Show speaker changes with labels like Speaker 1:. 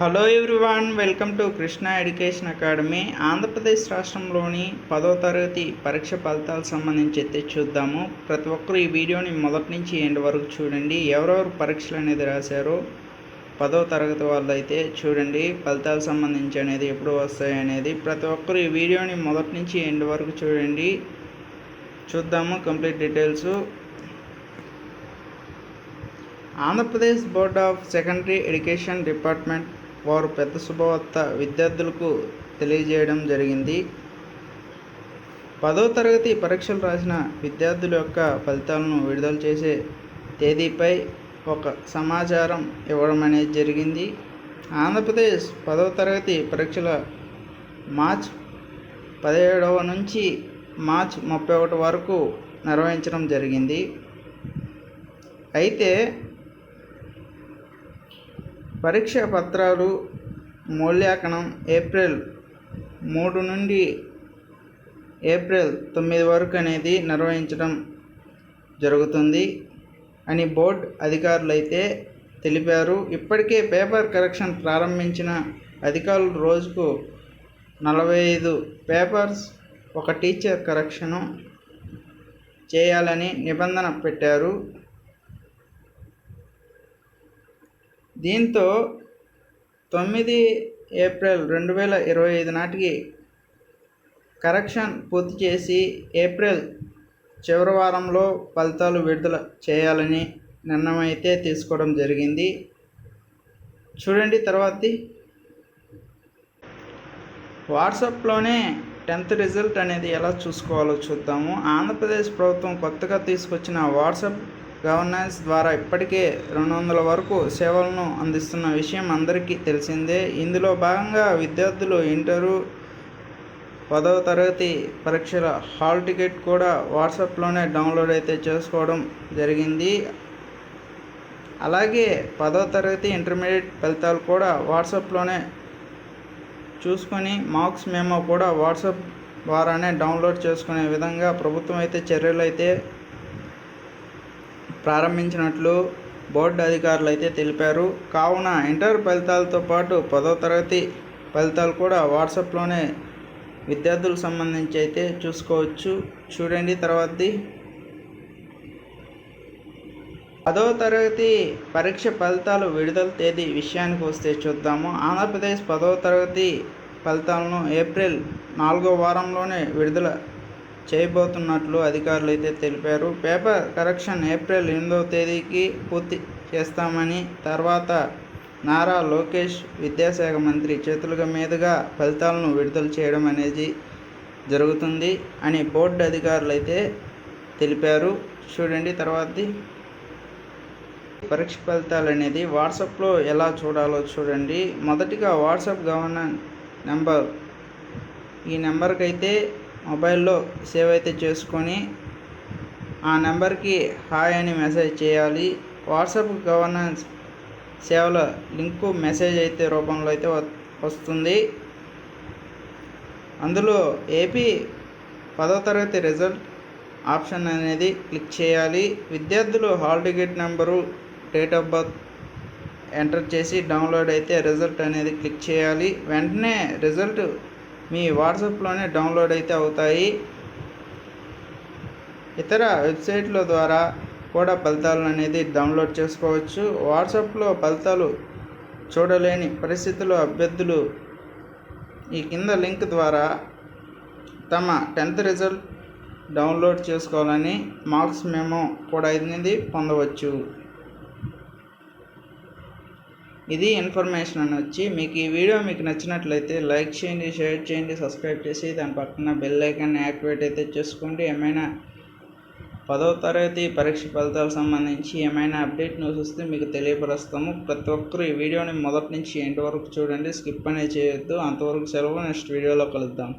Speaker 1: Hello everyone welcome to Krishna education academy Andhra Pradesh రాష్ట్రంలోని పదో తరగతి పరీక్ష ఫలితాలకు సంబంధించి అయితే చూద్దాము. ప్రతి ఒక్కరు ఈ వీడియోని మొదటి నుంచి ఎండ్ వరకు చూడండి. ఎవరెవరు పరీక్షలు అనేది రాశారో పదో తరగతి వాళ్ళు అయితే చూడండి. ఫలితాలకు సంబంధించి అనేది ఎప్పుడు వస్తాయి అనేది ప్రతి ఒక్కరు ఈ వీడియోని మొదటి నుంచి ఎండ్ వరకు చూడండి. చూద్దాము complete details. Andhra Pradesh board of secondary education department వారు పెద్ద శుభవార్త విద్యార్థులకు తెలియజేయడం జరిగింది. పదో తరగతి పరీక్షలు రాసిన విద్యార్థుల యొక్క ఫలితాలను విడుదల చేసే తేదీపై ఒక సమాచారం ఇవ్వడం అనేది జరిగింది. ఆంధ్రప్రదేశ్ పదవ తరగతి పరీక్షల మార్చ్ పదిహేడవ నుంచి మార్చ్ ముప్పై ఒకటి వరకు నిర్వహించడం జరిగింది. అయితే పరీక్ష పత్రాలు మూల్యాంకనం ఏప్రిల్ మూడు నుండి ఏప్రిల్ తొమ్మిది వరకు అనేది నిర్వహించడం జరుగుతుంది అని బోర్డ్ అధికారులు అయితే తెలిపారు. ఇప్పటికే పేపర్ కరెక్షన్ ప్రారంభించిన అధికారులు రోజుకు నలభై ఐదు పేపర్స్ ఒక టీచర్ కరెక్షను చేయాలని నిబంధన పెట్టారు. దీంతో తొమ్మిది ఏప్రిల్ రెండు వేల ఇరవై ఐదు నాటికి కరెక్షన్ పూర్తి చేసి ఏప్రిల్ చివరి వారంలో ఫలితాలు విడుదల చేయాలని నిర్ణయం అయితే తీసుకోవడం జరిగింది. చూడండి తర్వాతది వాట్సాప్లోనే టెన్త్ రిజల్ట్ అనేది ఎలా చూసుకోవాలో చూద్దాము. ఆంధ్రప్రదేశ్ ప్రభుత్వం కొత్తగా తీసుకొచ్చిన వాట్సాప్ గవర్నెన్స్ ద్వారా ఇప్పటికే రెండు వందల వరకు సేవలను అందిస్తున్న విషయం అందరికీ తెలిసిందే. ఇందులో భాగంగా విద్యార్థులు ఇంటరు పదవ తరగతి పరీక్షల హాల్ టికెట్ కూడా వాట్సాప్లోనే డౌన్లోడ్ అయితే చేసుకోవడం జరిగింది. అలాగే పదవ తరగతి ఇంటర్మీడియట్ ఫలితాలు కూడా వాట్సాప్లోనే చూసుకొని మార్క్స్ మేమో కూడా వాట్సాప్ ద్వారానే డౌన్లోడ్ చేసుకునే విధంగా ప్రభుత్వం అయితే చర్యలు అయితే ప్రారంభించినట్లు బోర్డు అధికారులు అయితే తెలిపారు. కావున ఇంటర్ ఫలితాలతో పాటు పదో తరగతి ఫలితాలు కూడా వాట్సాప్లోనే విద్యార్థులకు సంబంధించి అయితే చూసుకోవచ్చు. చూడండి తర్వాతది. పదో తరగతి పరీక్ష ఫలితాలు విడుదల తేదీ విషయానికి వస్తే చూద్దాము. ఆంధ్రప్రదేశ్ పదవ తరగతి ఫలితాలను ఏప్రిల్ నాలుగో వారంలోనే విడుదల చేయబోతున్నట్లు అధికారులు అయితే తెలిపారు. పేపర్ కరెక్షన్ ఏప్రిల్ ఎనిమిదవ తేదీకి పూర్తి చేస్తామని తర్వాత నారా లోకేష్ విద్యాశాఖ మంత్రి చేతుల మీదుగా ఫలితాలను విడుదల చేయడం అనేది జరుగుతుంది అని బోర్డు అధికారులు అయితే తెలిపారు. చూడండి తర్వాతది. పరీక్ష ఫలితాలు అనేది వాట్సాప్లో ఎలా చూడాలో చూడండి. మొదటిగా వాట్సాప్ గవర్నర్ నెంబర్ ఈ నెంబర్కి అయితే మొబైల్లో సేవ్ అయితే చేసుకొని ఆ నెంబర్కి హాయ్ అని మెసేజ్ చేయాలి. వాట్సాప్ గవర్నెన్స్ సేవల లింకు మెసేజ్ అయితే రూపంలో అయితే వస్తుంది. అందులో ఏపీ పదో తరగతి రిజల్ట్ ఆప్షన్ అనేది క్లిక్ చేయాలి. విద్యార్థులు hall ticket number date of birth enter చేసి డౌన్లోడ్ అయితే రిజల్ట్ అనేది క్లిక్ చేయాలి. వెంటనే రిజల్ట్ మీ వాట్సాప్లోనే డౌన్లోడ్ అయితే అవుతాయి. ఇతర వెబ్సైట్ల ద్వారా కూడా ఫలితాలను అనేది డౌన్లోడ్ చేసుకోవచ్చు. వాట్సాప్లో ఫలితాలు చూడలేని పరిస్థితుల్లో అభ్యర్థులు ఈ కింద లింక్ ద్వారా తమ టెన్త్ రిజల్ట్ డౌన్లోడ్ చేసుకోవాలని మార్క్స్ మేము కూడా అనేది పొందవచ్చు. ఇది ఇన్ఫర్మేషన్ అని వచ్చి మీకు ఈ వీడియో మీకు నచ్చినట్లయితే లైక్ చేయండి షేర్ చేయండి సబ్స్క్రైబ్ చేసి దాని పక్కన బెల్ ఐకాన్ యాక్టివేట్ అయితే చేసుకోండి. ఏమైనా పదవ తరగతి పరీక్ష ఫలితాలకు సంబంధించి ఏమైనా అప్డేట్ న్యూస్ వస్తే మీకు తెలియపరుస్తాము. ప్రతి ఒక్కరు ఈ వీడియోని మొదటి నుంచి ఎండ్ వరకు చూడండి. స్కిప్ అనేది చేయొద్దు. అంతవరకు సెలవు. నెక్స్ట్ వీడియోలో కలుద్దాం.